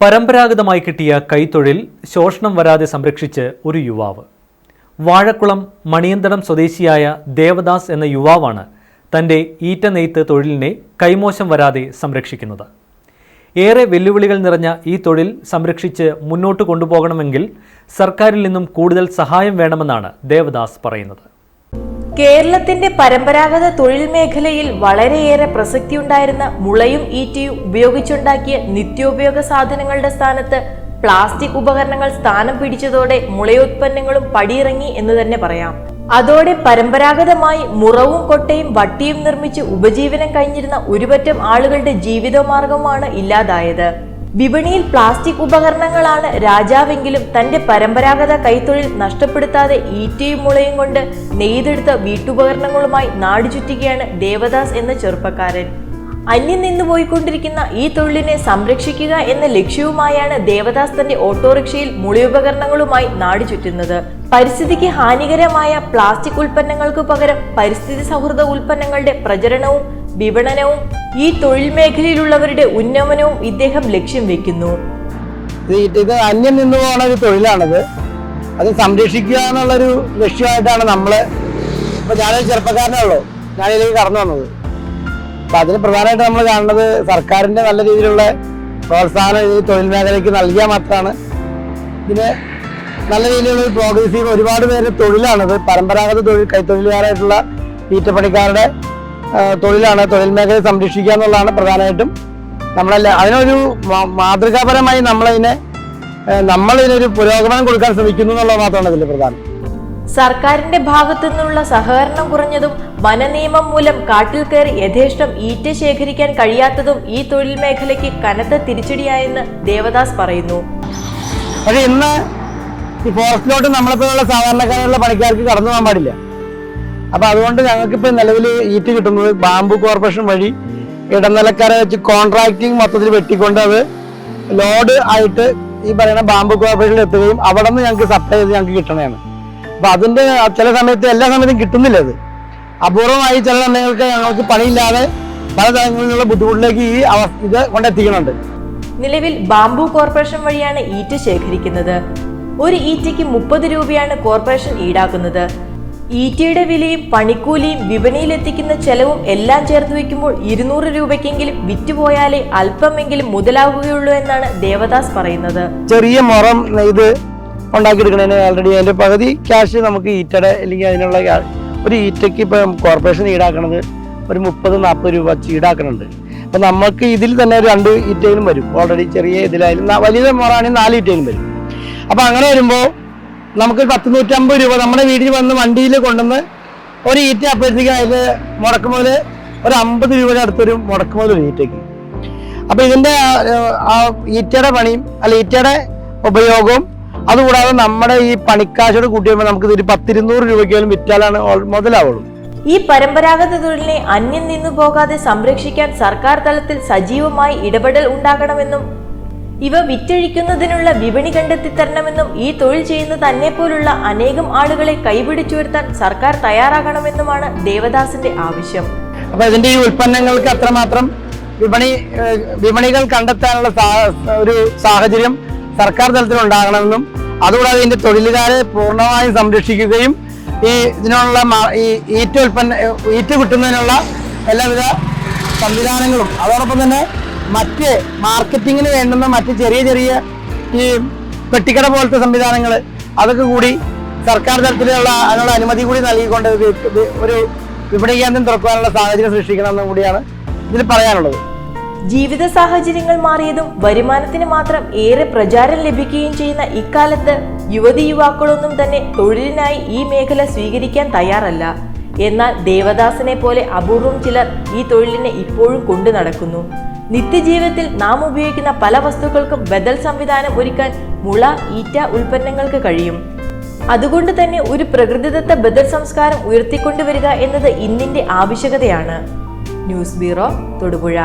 പരമ്പരാഗതമായി കിട്ടിയ കൈത്തൊഴിൽ ശോഷണം വരാതെ സംരക്ഷിച്ച് ഒരു യുവാവ്. വാഴക്കുളം മണിയന്തടം സ്വദേശിയായ ദേവദാസ് എന്ന യുവാവാണ് തന്റെ ഈറ്റ നെയ്ത്ത് തൊഴിലിനെ കൈമോശം വരാതെ സംരക്ഷിക്കുന്നത്. ഏറെ വെല്ലുവിളികൾ നിറഞ്ഞ ഈ തൊഴിൽ സംരക്ഷിച്ച് മുന്നോട്ട് കൊണ്ടുപോകണമെങ്കിൽ സർക്കാരിൽ നിന്നും കൂടുതൽ സഹായം വേണമെന്നാണ് ദേവദാസ് പറയുന്നത്. കേരളത്തിന്റെ പരമ്പരാഗത തൊഴിൽ മേഖലയിൽ വളരെയേറെ പ്രസക്തിയുണ്ടായിരുന്ന മുളയും ഈറ്റയും ഉപയോഗിച്ചുണ്ടാക്കിയ നിത്യോപയോഗ സാധനങ്ങളുടെ സ്ഥാനത്ത് പ്ലാസ്റ്റിക് ഉപകരണങ്ങൾ സ്ഥാനം പിടിച്ചതോടെ മുളയോത്പന്നങ്ങളും പടിയിറങ്ങി എന്ന് തന്നെ പറയാം. അതോടെ പരമ്പരാഗതമായി മുറവും കൊട്ടയും വട്ടിയും നിർമ്മിച്ച് ഉപജീവനം കഴിഞ്ഞിരുന്ന ഒരുപറ്റം ആളുകളുടെ ജീവിതമാർഗമാണ് ഇല്ലാതായത്. വിപണിയിൽ പ്ലാസ്റ്റിക് ഉപകരണങ്ങളാണ് രാജാവെങ്കിലും തന്റെ പരമ്പരാഗത കൈത്തൊഴിൽ നഷ്ടപ്പെടുത്താതെ ഈറ്റയും മുളയും കൊണ്ട് നെയ്തെടുത്ത വീട്ടുപകരണങ്ങളുമായി നാടു ചുറ്റുകയാണ് ദേവദാസ് എന്ന ചെറുപ്പക്കാരൻ. അന്യം നിന്ന് പോയിക്കൊണ്ടിരിക്കുന്ന ഈ തൊഴിലിനെ സംരക്ഷിക്കുക എന്ന ലക്ഷ്യവുമായാണ് ദേവദാസ് തന്റെ ഓട്ടോറിക്ഷയിൽ മുളിയുപകരണങ്ങളുമായി നാടു ചുറ്റുന്നത് പരിസ്ഥിതിക്ക് ഹാനികരമായ പ്ലാസ്റ്റിക് ഉൽപ്പന്നങ്ങൾക്ക് പകരം പരിസ്ഥിതി സൗഹൃദ ഉൽപ്പന്നങ്ങളുടെ പ്രചരണവും വിപണനവും ഈ തൊഴിൽ മേഖലയിലുള്ളവരുടെ ഉന്നമനവും ഇദ്ദേഹം ലക്ഷ്യം വെക്കുന്നു. ഇത് അന്യം നിന്ന് പോകുന്ന ഒരു തൊഴിലാണത്. അത് സംരക്ഷിക്കുക എന്നുള്ളൊരു ലക്ഷ്യമായിട്ടാണ് നമ്മൾ ഇപ്പൊ ഞാനൊരു ചെറുപ്പക്കാരനേ ഉള്ളൂ. ഞാനിതിലേക്ക് കടന്നു വന്നത്. അപ്പൊ അതിന് പ്രധാനമായിട്ട് നമ്മൾ കാണുന്നത് സർക്കാരിന്റെ നല്ല രീതിയിലുള്ള പ്രോത്സാഹനം ഈ തൊഴിൽ മേഖലയ്ക്ക് നൽകിയാൽ മാത്രമാണ്. ഇതിന് നല്ല രീതിയിലുള്ള പ്രോഗ്രസീവ് ഒരുപാട് പേര് തൊഴിലാണത്. പരമ്പരാഗത തൊഴിൽ കൈത്തൊഴിലുകാരായിട്ടുള്ള ഈറ്റപ്പണിക്കാരുടെ തൊഴിലാണ് തൊഴിൽ മേഖലയെ സംരക്ഷിക്കുക എന്നുള്ളതാണ് പ്രധാനമായിട്ടും നമ്മളല്ല അതിനൊരു മാതൃകാപരമായി നമ്മളതിനെ നമ്മളിതിനൊരു പുരോഗമനം കൊടുക്കാൻ ശ്രമിക്കുന്നു എന്നുള്ളത് മാത്രമാണ് ഇതിൽ പ്രധാനം. സർക്കാരിന്റെ ഭാഗത്തു നിന്നുള്ള സഹകരണം കുറഞ്ഞതും വനനിയമം മൂലം കാട്ടിൽ കയറി യഥേഷ്ടം ഈറ്റ ശേഖരിക്കാൻ കഴിയാത്തതും ഈ തൊഴിൽ മേഖലയ്ക്ക് കനത്ത തിരിച്ചടിയായെന്ന് ദേവദാസ് പറയുന്നു. പക്ഷേ ഇന്ന് ഈ ഫോറസ്റ്റിലോട്ട് നമ്മളെപ്പോലുള്ള സാധാരണക്കാരുള്ള പണിക്കാർക്ക് കടന്നു പോകാൻ പാടില്ല. അപ്പൊ അതുകൊണ്ട് ഞങ്ങൾക്ക് ഇപ്പൊ നിലവിൽ ഈറ്റ് കിട്ടുന്നത് ബാംബു കോർപ്പറേഷൻ വഴി ഇടനിലക്കാരെ വെച്ച് കോൺട്രാക്ടിങ് മൊത്തത്തിൽ വെട്ടിക്കൊണ്ട് അത് ലോഡ് ആയിട്ട് ഈ പറയുന്ന ബാംബു കോർപ്പറേഷനിൽ എത്തുകയും അവിടെ നിന്ന് ഞങ്ങൾക്ക് സപ്ലൈ ചെയ്ത് ഞങ്ങൾക്ക് കിട്ടണതാണ് അപ്പൊ അതിന്റെ ചില സമയത്ത് എല്ലാ സമയത്തും കിട്ടുന്നില്ല അത്. അപൂർവമായി ചില സമയങ്ങൾക്ക് ഞങ്ങൾക്ക് പണിയില്ലാതെ പല തരങ്ങളിലുള്ള ബുദ്ധിമുട്ടിലേക്ക് ഈ അവസ്ഥ ഇത് കൊണ്ടെത്തിക്കുന്നുണ്ട് നിലവിൽ ബാംബു കോർപ്പറേഷൻ വഴിയാണ് ഈറ്റ് ശേഖരിക്കുന്നത്. ഒരു ഈറ്റയ്ക്ക് മുപ്പത് രൂപയാണ് കോർപ്പറേഷൻ ഈടാക്കുന്നത്. ഈറ്റയുടെ വിലയും പണിക്കൂലിയും വിപണിയിലെത്തിക്കുന്ന ചെലവും എല്ലാം ചേർത്ത് വെക്കുമ്പോൾ ഇരുന്നൂറ് രൂപയ്ക്കെങ്കിലും വിറ്റുപോയാലേ അല്പമെങ്കിലും മുതലാവുകയുള്ളൂ എന്നാണ് ദേവദാസ് പറയുന്നത്. ചെറിയ മുറം ഇത് ഉണ്ടാക്കിയെടുക്കണതിന് ആൾറെഡി അതിന്റെ പകുതി ക്യാഷ് നമുക്ക് ഈറ്റയുടെ അല്ലെങ്കിൽ അതിനുള്ള ഒരു ഈറ്റയ്ക്ക് ഇപ്പം കോർപ്പറേഷൻ ഈടാക്കണത് ഒരു മുപ്പത് നാൽപ്പത് രൂപ ഈടാക്കണുണ്ട്. അപ്പം നമുക്ക് ഇതിൽ തന്നെ രണ്ട് ഈറ്റയിലും വരും. ഓൾറെഡി ചെറിയ ഇതിലായാലും വലിയ മുറാണെങ്കിൽ നാല് ഈറ്റയിലും വരും. അപ്പം അങ്ങനെ വരുമ്പോൾ നമുക്ക് പത്ത് നൂറ്റമ്പത് രൂപ നമ്മുടെ വീട്ടിൽ വന്ന് വണ്ടിയിൽ കൊണ്ടുവന്ന് ഒരു ഈറ്റ അപ്പോഴത്തേക്ക് അതിൽ മുടക്കുമ്പോൾ ഒരു അമ്പത് രൂപയുടെ അടുത്തൊരു മുടക്കുമ്പോൾ ഒരു ഈറ്റയ്ക്ക് അപ്പൊ ഇതിന്റെ ആ- ഈറ്റയുടെ പണിയും അല്ല ഈറ്റയുടെ ഉപയോഗവും അതുകൂടാതെ നമ്മുടെ ഈ പണിക്കാശോട് കൂട്ടി വരുമ്പോൾ നമുക്ക് ഇതൊരു പത്തിരുന്നൂറ് രൂപയ്ക്കോലും വിറ്റാലാണ് മുതലാവുള്ളൂ. ഈ പരമ്പരാഗത തൊഴിലിനെ അന്യം നിന്നു പോകാതെ സംരക്ഷിക്കാൻ സർക്കാർ തലത്തിൽ സജീവമായി ഇടപെടൽ ഉണ്ടാകണമെന്നും ഇവ വിറ്റഴിക്കുന്നതിനുള്ള വിപണി കണ്ടെത്തി തരണമെന്നും ഈ തൊഴിൽ ചെയ്യുന്ന തന്നെ പോലുള്ള അനേകം ആളുകളെ കൈപിടിച്ചുയർത്താൻ സർക്കാർ തയ്യാറാകണമെന്നുമാണ് ദേവദാസിന്റെ ആവശ്യം. അപ്പൊ ഇതിന്റെ ഈ ഉൽപ്പന്നങ്ങൾക്ക് അത്രമാത്രം വിപണി വിപണികൾ കണ്ടെത്താനുള്ള ഒരു സാഹചര്യം സർക്കാർ തലത്തിൽ ഉണ്ടാകണമെന്നും അതുകൂടാതെ ഇതിന്റെ തൊഴിലുകാരെ പൂർണമായും സംരക്ഷിക്കുകയും ഈ ഇതിനുള്ള ഈ ഈറ്റ ഉൽപ്പന്ന ഈറ്റ് കിട്ടുന്നതിനുള്ള എല്ലാവിധ സംവിധാനങ്ങളും അതോടൊപ്പം തന്നെ മറ്റ് മാർക്കറ്റിങ്ങിന് വേണ്ടുന്ന മറ്റ് ചെറിയ ചെറിയ ഈ പെട്ടിക്കട പോലത്തെ സംവിധാനങ്ങൾ അതൊക്കെ കൂടി സർക്കാർ തലത്തിലുള്ള അതിനുള്ള അനുമതി കൂടി നൽകിക്കൊണ്ട് ഒരു വിപണി കേന്ദ്രം തുറക്കാനുള്ള സാഹചര്യം സൃഷ്ടിക്കണമെന്നും കൂടിയാണ് ഇതിൽ പറയാനുള്ളത്. ജീവിത സാഹചര്യങ്ങൾ മാറിയതും വരുമാനത്തിന് മാത്രം ഏറെ പ്രചാരം ലഭിക്കുകയും ചെയ്യുന്ന ഇക്കാലത്ത് യുവതി യുവാക്കളൊന്നും തന്നെ തൊഴിലിനായി ഈ മേഖല സ്വീകരിക്കാൻ തയ്യാറല്ല. എന്നാൽ ദേവദാസിനെ പോലെ അപൂർവം ചിലർ ഈ തൊഴിലിനെ ഇപ്പോഴും കൊണ്ടു നടക്കുന്നു. നിത്യജീവിതത്തിൽ നാം ഉപയോഗിക്കുന്ന പല വസ്തുക്കൾക്കും ബദൽ സംവിധാനം ഒരുക്കാൻ മുള ഈറ്റ ഉൽപ്പന്നങ്ങൾക്ക് കഴിയും. അതുകൊണ്ട് തന്നെ ഒരു പ്രകൃതിദത്ത ബദൽ സംസ്കാരം ഉയർത്തിക്കൊണ്ടുവരിക എന്നത് ഇന്നിന്റെ ആവശ്യകതയാണ്. News bureau Thodupuzha.